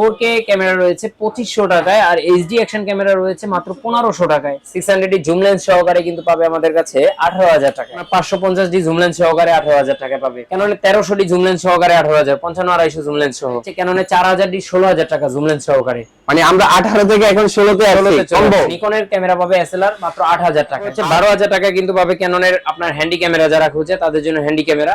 Four camera রয়েছে পঁচিশশো টাকায় আর এইচডি অ্যাকশন ক্যামেরা রয়েছে মাত্র পনেরোশো টাকায়। সিক্স হান্ড্রেড জুম লেন্স সহকারে কিন্তু পাবে আমাদের কাছে আঠারো হাজার টাকা। পাঁচশো পঞ্চাশ ডি জুম লেন্স সহকারে আঠারো হাজার টাকা পাবে। ক্যাননে তেরোশো ডি জুম লেন্স সহকারে আঠারো হাজার পঞ্চান্ন আড়াইশো জুম লেন্স সহ। ক্যাননে চার হাজার ডি ষোলো হাজার টাকা জুম লেন্স সহকারে। মানে আমরা আঠারো থেকে এখন ষোলোতে নিকনের ক্যামেরা পাবে এসএলআর মাত্র আট হাজার টাকা। হচ্ছে বারো হাজার টাকা কিন্তু পাবে ক্যাননের আপনার হ্যান্ডি ক্যামেরা যারা খুঁজে তাদের জন্য হ্যান্ডি ক্যামেরা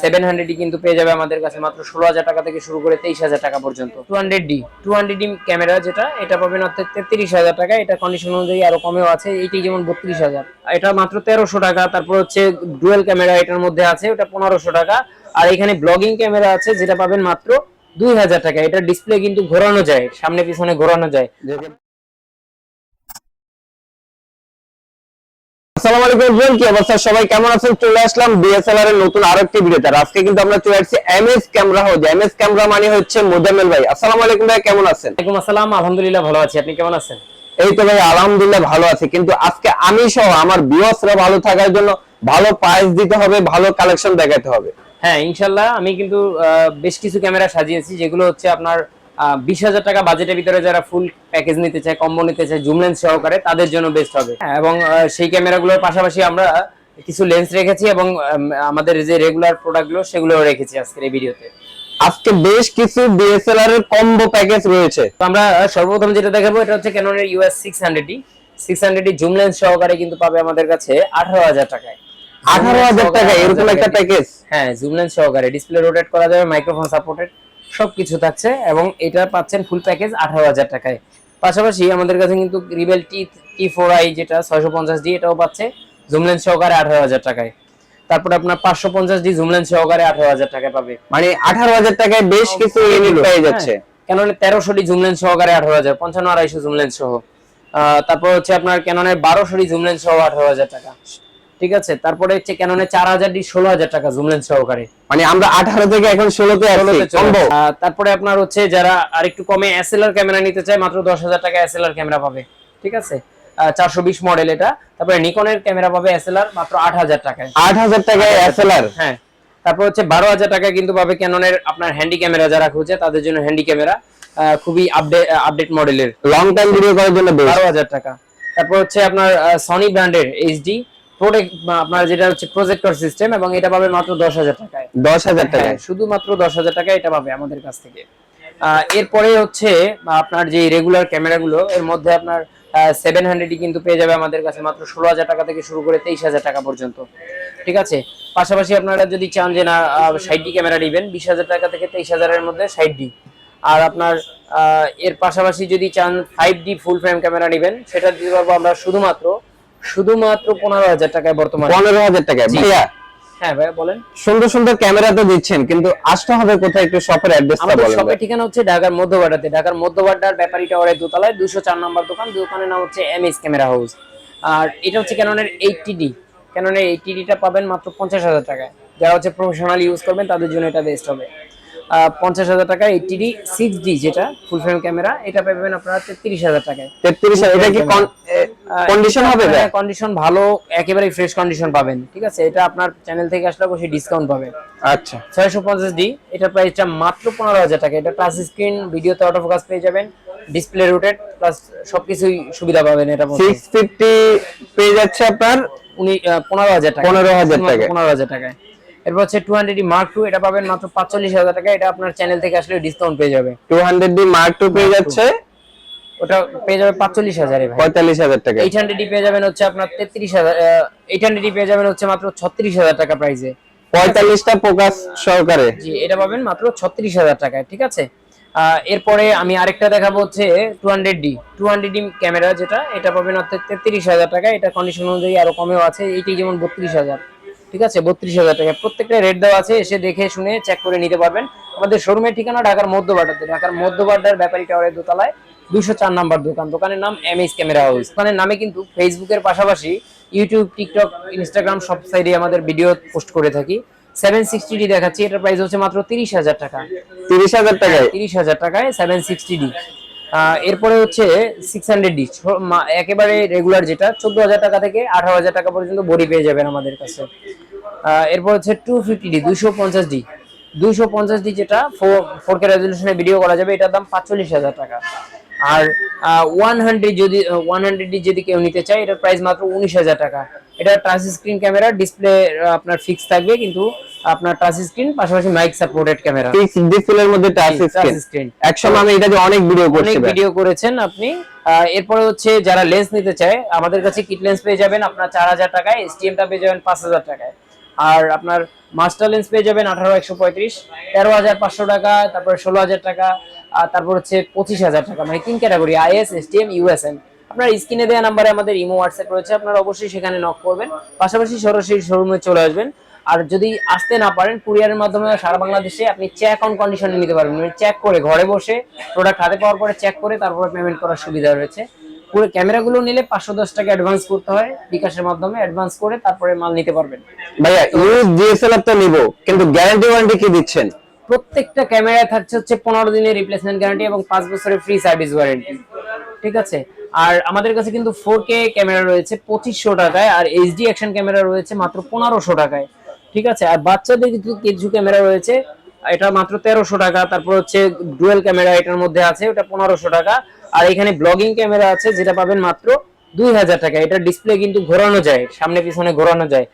সেভেন হান্ড্রেড কিন্তু পেয়ে যাবে আমাদের কাছে মাত্র ষোলো হাজার টাকা থেকে শুরু করে তেইশ হাজার টাকা পর্যন্ত। Two hundred D, two hundred D camera যেটা, এটা পাবেন অর্থাৎ তেত্রিশ হাজার টাকা। এটা কন্ডিশন অনুযায়ী আরও কমেও আছে এটি যেমন বত্রিশ হাজার। এটা মাত্র তেরোশো টাকা, তারপর হচ্ছে ডুয়েল ক্যামেরা এটার মধ্যে আছে, ওটা পনেরোশো টাকা। আর এখানে ব্লগিং ক্যামেরা আছে, যেটা পাবেন মাত্র দুই হাজার টাকা। এটা ডিসপ্লে কিন্তু ঘোরানো যায়, সামনে পিছনে ঘোরানো যায়। আসসালামু আলাইকুম এভরিওয়ান কি অবস্থা? সবাই কেমন আছেন? চলে আসলাম ডিএসএলআর এর নতুন আরেকটি ভিডিওতে। আজকে কিন্তু আমরা চলে আসছি MS camera house MS camera মানে হচ্ছে মোজাম্মেল ভাই। আসসালামু আলাইকুম ভাই কেমন আছেন? ওয়ালাইকুম আসসালাম আলহামদুলিল্লাহ ভালো আছি। আপনি কেমন আছেন? এই তো ভাই আলহামদুলিল্লাহ ভালো আছে। কিন্তু আজকে আমি সহ আমার ভিউয়ার্সরা ভালো থাকার জন্য ভালো প্রাইস দিতে হবে ভালো কালেকশন দেখাতে হবে। হ্যাঁ ইনশাল্লাহ আমি কিন্তু আহ, বেশ কিছু ক্যামেরা সাজিয়েছি যেগুলো হচ্ছে আপনার বিশ হাজার টাকা বাজেটের ভিতরে যারা ফুল প্যাকেজ নিতে চায় কম্বো নিতে চায় জুম লেন্স সহকারে তাদের জন্য বেস্ট হবে। হ্যাঁ, এবং সেই ক্যামেরাগুলোর পাশাপাশি আমরা কিছু লেন্স রেখেছি এবং আমাদের যে রেগুলার প্রোডাক্টগুলো সেগুলো রেখেছি আজকের এই ভিডিওতে আজকে বেশ কিছু ডিএসএলআর এর কম্বো প্যাকেজ রয়েছে। তো আমরা সর্বপ্রথম যেটা দেখাবো এটা হচ্ছে ক্যাননের ইউএস সিক্স হান্ড্রেডটি সিক্স হান্ড্রেডটি জুম লেন্স সহকারে কিন্তু পাবে আমাদের কাছে আঠারো হাজার টাকায়। আঠারো হাজার টাকা এরকম একটা প্যাকেজ হ্যাঁ জুম লেন্স সহকারে। ডিসপ্লে রোটেট করা যাবে মাইক্রোফোন সাপোর্টেড সবকিছু থাকছে এবং এটা পাচ্ছেন ফুল প্যাকেজ আঠারো হাজার টাকায়। পাশাপাশি আমাদের কাছে কিন্তু rebel T T four I যেটা ছয়শো পঞ্চাশ ডি এটাও পাচ্ছে জুম লেন্স সহকারে আঠারো হাজার টাকায়। তারপরে আপনার পাঁচশো পঞ্চাশ ডি জুমলেন সহকারে আঠারো হাজার টাকায় পাবে। মানে আঠারো হাজার টাকায় বেশ কিছু ইউনিট পেয়ে যাচ্ছে। কেননা তেরোশো ডি জুমলেন সহকারে আঠারো হাজার পঞ্চান্ন আড়াইশো জুমলেন সহ। আহ, তারপর হচ্ছে আপনার ক্যাননের বারোশো ডি জুমলেন সহ আঠারো হাজার টাকা। ঠিক আছে? তারপরে হচ্ছে ক্যাননের চার হাজার ডি ষোলো হাজার টাকা জুম লেন্স সহকারে। মানে আমরা আঠারো থেকে এখন ষোলোতে তারপরে আপনার হচ্ছে যারা আরেকটু কমে এসএলআর ক্যামেরা নিতে চায় মাত্র দশ হাজার টাকা এসএলআর ক্যামেরা পাবে। ঠিক আছে? চারশো বিশ মডেল এটা। তারপরে নিকনের ক্যামেরা পাবে এসএলআর মাত্র আট হাজার টাকায়। আট হাজার টাকায় এসএলআর হ্যাঁ। তারপর হচ্ছে বারো হাজার টাকায় কিন্তু পাবে ক্যাননের আপনার হ্যান্ডি ক্যামেরা যারা খুঁজে তাদের জন্য হ্যান্ডি ক্যামেরা খুবই আপডেট আপডেট মডেলের লং টাইম ভিডিও করার জন্য বারো হাজার টাকা। তারপর হচ্ছে আপনার সনি ব্র্যান্ডের এইচডি প্রোটেক্ট আপনার যেটা হচ্ছে প্রজেক্টর সিস্টেম এবং এটা পাবে মাত্র দশ হাজার টাকায়। দশ হাজার হ্যাঁ, টাকায় শুধুমাত্র দশ হাজার টাকা এটা পাবে আমাদের কাছ থেকে। এরপরে হচ্ছে আপনার যে রেগুলার ক্যামেরাগুলো এর মধ্যে আপনার সেভেন হান্ড্রেডই কিন্তু পেয়ে যাবে আমাদের কাছে মাত্র ষোলো হাজার টাকা থেকে শুরু করে তেইশ হাজার টাকা পর্যন্ত। ঠিক আছে? পাশাপাশি আপনারা যদি চান যে না ষাট ডি ক্যামেরা নেবেন বিশ হাজার টাকা থেকে তেইশ হাজারের মধ্যে ষাট ডি আর আপনার এর পাশাপাশি যদি চান five D full frame camera নেবেন সেটা দিতে পারব আমরা শুধুমাত্র শুধুমাত্র পনেরো হাজার টাকায় বর্তমানে। পনেরো হাজার টাকায়। ভাইয়া হ্যাঁ ভাইয়া বলেন। সুন্দর সুন্দর ক্যামেরা তো দিচ্ছেন কিন্তু আসতে হবে কোথায় একটু শপের অ্যাড্রেসটা বলেন শপের ঠিকানা হচ্ছে ঢাকার মধ্যবাড্ডাতে ঢাকার মধ্যবাড্ডার ব্যাপারী টাওয়ারের দোতলায় দুশো চার নম্বর দোকান। দোকানের নাম হচ্ছে এম এস ক্যামেরা হাউস আর এটা হচ্ছে ক্যাননের এইটটি ডি ক্যাননের এইটটি ডিটা পাবেন মাত্র পঞ্চাশ হাজার টাকায়। যারা হচ্ছে প্রফেশনাল ইউজ করবেন তাদের জন্য এটা বেস্ট হবে। পঞ্চাশ হাজার টাকা এইটটি ডি সিক্স ডি যেটা ফুল ফ্রেম ক্যামেরা এটা পাবেন আপনারা তেত্রিশ হাজার টাকায়। তেত্রিশ এটা কি কন্ডিশন হবে কন্ডিশন ভালো একেবারে ফ্রেশ কন্ডিশন পাবেন ঠিক আছে? এটা আপনার চ্যানেল থেকে আসলে অবশ্যই ডিসকাউন্ট পাবে আচ্ছা। ছয়শো পঞ্চাশ ডি এটার প্রাইসটা মাত্র পনেরো হাজার টাকা। এটা টাচ স্ক্রিন ভিডিওতে অটো ফোকাস পেয়ে যাবেন ডিসপ্লে রুটেড প্লাস সবকিছুই সুবিধা পাবেন এটা সিক্স ফিফটি পেয়ে যাচ্ছে আপনার উনি পনেরো হাজার টাকা 15,000 টাকায়। পনেরো হাজার টাকায়। এরপর হচ্ছে টু হান্ড্রেড মার্ক টু এটা পাবেন মাত্র পাঁচচল্লিশ হাজার টাকা। এটা আপনার চ্যানেল থেকে আসলে ডিসকাউন্ট পেয়ে যাবে। Two hundred D mark two পেয়ে যাচ্ছে? ওটা পেয়ে যাবে পাঁচচল্লিশ হাজারে পঁয়তাল্লিশ হাজার টাকা। এইট হান্ড্রেড পেয়ে যাবেন হচ্ছে আপনার তেত্রিশ হাজার এইট হান্ড্রেড পেয়ে যাবেন হচ্ছে মাত্র ছত্রিশ হাজার টাকা প্রাইসে পঁয়তাল্লিশটা ফোকাস সহকারে। জি এটা পাবেন মাত্র ছত্রিশ হাজার টাকায় ঠিক আছে? এরপরে আমি আরেকটা দেখাবো হচ্ছে two hundred D two hundred D camera যেটা এটা পাবেন অর্থাৎ তেত্রিশ হাজার টাকা এটা কন্ডিশন অনুযায়ী আরও কমেও আছে এইটি যেমন বত্রিশ হাজার। ঠিক আছে? বত্রিশ হাজার টাকা। প্রত্যেকটা রেট দেওয়া আছে এসে দেখে শুনে চেক করে নিতে পারবেন। আমাদের শোরুমের ঠিকানা ঢাকার মধ্যবাড্ডাতে ঢাকার মধ্যবাড্ডার ব্যাপারী টাওয়ারের দোতলায় দুশো চার নাম্বার দোকান। দোকানের নাম এম এইচ ক্যামেরা হাউস দোকানের নামে কিন্তু ফেসবুকের পাশাপাশি ইউটিউব টিকটক ইনস্টাগ্রাম সব সাইডে আমাদের ভিডিও পোস্ট করে থাকি। সেভেন সিক্সটি ডি দেখাচ্ছি। এটার প্রাইস হচ্ছে মাত্র তিরিশ হাজার টাকা। তিরিশ হাজার টাকায়? তিরিশ হাজার টাকায় সেভেন সিক্সটি ডি এরপরে হচ্ছে সিক্স হান্ড্রেড ডি একেবারে রেগুলার যেটা চোদ্দ হাজার টাকা থেকে আঠারো হাজার টাকা পর্যন্ত বডি পেয়ে যাবেন আমাদের কাছে। এরপর হচ্ছে টু ফিফটি ডি পঞ্চাশ ডি দুইশো পঞ্চাশ ডি যেটা ফোর কে রেজলিউশনে ভিডিও করা যাবে এটার দাম পাঁচচল্লিশ হাজার টাকা। আর ওয়ান হান্ড্রেড যদি ওয়ান হান্ড্রেড ডি যদি কেউ নিতে চায় এটার প্রাইস মাত্র উনিশ হাজার টাকা। এটা টাচ স্ক্রিন ক্যামেরা ডিসপ্লে আপনার ফিক্স থাকবে কিন্তু আপনার টাচ স্ক্রিন পাশাপাশি মাইক সাপোর্টেড ক্যামেরা ফিক্স ডিসপ্লের মধ্যে টাচ স্ক্রিন একসময় আমি এটা দিয়ে অনেক ভিডিও করছি অনেক ভিডিও করেছেন আপনি। এরপরে হচ্ছে যারা লেন্স নিতে চায় আমাদের কাছে কিট লেন্স পেয়ে যাবেন আপনার চার হাজার টাকায় এসটিএমটা পেয়ে যাবেন পাঁচ হাজার টাকায়। আর আপনার মাস্টার লেন্স পেয়ে যাবেন আঠারো, একশো পঁয়ত্রিশ, তেরো হাজার পাঁচশো টাকা, তারপরে ষোলো হাজার টাকা, আর তারপর হচ্ছে পঁচিশ হাজার টাকা মানে তিন ক্যাটাগরি আইএস এসটিএম ইউএসএম আপনার স্ক্রিনে দেওয়া নাম্বারে আমাদের ইমো হোয়াটসঅ্যাপ রয়েছে, আপনারা অবশ্যই সেখানে নক করবেন। পাশাপাশি সরাসরি শোরুমে চলে আসবেন। আর যদি আসতে না পারেন কুরিয়ারের মাধ্যমে সারা বাংলাদেশে আপনি চেক অন কন্ডিশনে নিতে পারবেন। মানে চেক করে ঘরে বসে প্রোডাক্ট হাতে পাওয়ার পরে চেক করে তারপরে পেমেন্ট করার সুবিধা রয়েছে। পুরো ক্যামেরাগুলো নিলে পাঁচশো দশ টাকা অ্যাডভান্স করতে হয় বিকাশের মাধ্যমে অ্যাডভান্স করে তারপরে মাল নিতে পারবেন। ভাইয়া ইউজ ডিএসএলআর তো নিব কিন্তু গ্যারান্টি ওয়ারেন্টি কি দিচ্ছেন? প্রত্যেকটা ক্যামেরায় থাকছে হচ্ছে পনেরো দিনের রিপ্লেসমেন্ট গ্যারান্টি এবং পাঁচ বছরের ফ্রি সার্ভিস ওয়ারেন্টি ঠিক আছে? আর আমাদের কাছে কিন্তু ফোর কে ক্যামেরা রয়েছে পঁচিশশো টাকায় আর এইচডি অ্যাকশন ক্যামেরা রয়েছে মাত্র পনেরোশো টাকায়। ঠিক আছে? আর বাচ্চাদের কিন্তু কিছু ক্যামেরা রয়েছে এটা মাত্র তেরোশো টাকা। তারপর হচ্ছে ডুয়েল ক্যামেরা এটার মধ্যে আছে ওটা পনেরোশো টাকা। আর এখানে ব্লগিং ক্যামেরা আছে যেটা পাবেন মাত্র দুই হাজার টাকা। এটা ডিসপ্লে কিন্তু ঘোরানো যায় সামনে পিছনে ঘোরানো যায়।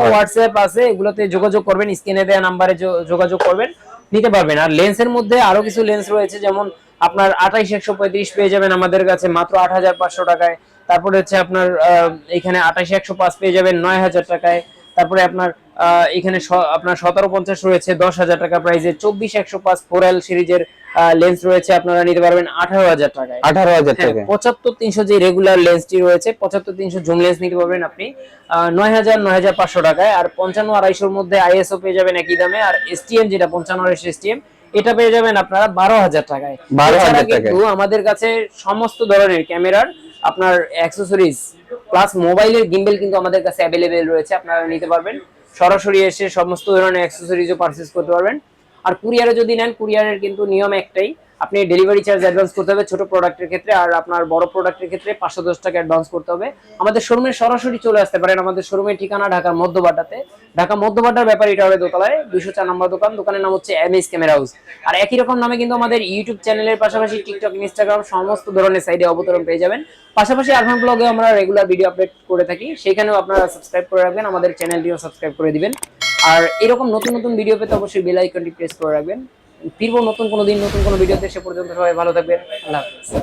হয়। হোয়াটসঅ্যাপ আছে এগুলোতে যোগাযোগ করবেন স্ক্রিনে দেওয়া নাম্বারে যোগাযোগ করবেন নিতে পারবেন। আর লেন্সের মধ্যে আরও কিছু লেন্স রয়েছে যেমন আপনার আঠাইশ একশো পঁয়ত্রিশ পেয়ে যাবেন আমাদের কাছে মাত্র আট হাজার পাঁচশো টাকায়। তারপরে হচ্ছে আপনার আহ, এখানে আঠাইশ একশো পাঁচ পেয়ে যাবেন নয় হাজার টাকায়। তারপরে আপনার এখানে আপনার সতেরো পঞ্চাশ রয়েছে দশ হাজার টাকা প্রাইসে চব্বিশ একশো পাঁচ ফোর এল সিরিজের লেন্স রয়েছে আপনারা নিতে পারবেন আঠারো হাজার টাকায়। আঠারো হাজার টাকা পঁচাত্তর তিনশো যে রেগুলার লেন্সটি রয়েছে পঁচাত্তর তিনশো জুম লেন্স নিতে পারবেন আপনি। নয় হাজার নয় হাজার পাঁচশো টাকায় আর পঞ্চান্ন আড়াইশোর মধ্যে আইএসও পেয়ে যাবেন একই দামে আর এসটিএম যেটা পঞ্চান্ন আড়াইশো এসটিএম এটা পেয়ে যাবেন আপনারা বারো হাজার টাকায়। 12,000 এছাড়া টাকায়। কিন্তু আমাদের কাছে সমস্ত ধরনের ক্যামেরার আপনার অ্যাক্সেসরিজ প্লাস মোবাইলের গিম্বেল কিন্তু আমাদের কাছে অ্যাভেলেবেল রয়েছে আপনারা নিতে পারবেন। সরাসরি এসে সমস্ত ধরনের অ্যাক্সেসরিজও পারচেস করতে পারবেন। আর কুরিয়ারে যদি নেন কুরিয়ারের কিন্তু নিয়ম একটাই আপনি ডেলিভারি চার্জ অ্যাডভান্স করতে হবে ছোট প্রোডাক্টের ক্ষেত্রে, আর আপনার বড় প্রোডাক্টের ক্ষেত্রে পাঁচশো দশ টাকা অ্যাডভান্স করতে হবে। আমাদের শোরুমে সরাসরি চলে আসতে পারেন আমাদের শোরুমের ঠিকানা ঢাকার মধ্যবাড্ডাতে। ঢাকা মধ্যবাড্ডার ব্যাপারে এটা হবে দোতলায় দুশো চার নম্বর দোকান, দোকানের নাম হচ্ছে এম এস ক্যামেরা হাউস আর একই রকম নামে কিন্তু আমাদের ইউটিউব চ্যানেলের পাশাপাশি টিকটক ইনস্টাগ্রাম সমস্ত ধরনের সাইডে অবতরণ পেয়ে যাবেন। পাশাপাশি আরফান ব্লগে আমরা রেগুলার ভিডিও আপলোড করে থাকি, সেখানেও আপনারা সাবস্ক্রাইব করে রাখবেন, আমাদের চ্যানেলটিও সাবস্ক্রাইব করে দিবেন। আর এরকম নতুন নতুন ভিডিও পেতে অবশ্যই বেল আইকনটি প্রেস করে রাখবেন। ফিরবো নতুন কোনো দিন নতুন কোনো ভিডিওতে সে পর্যন্ত সবাই ভালো থাকবেন। আল্লাহ হাফেজ।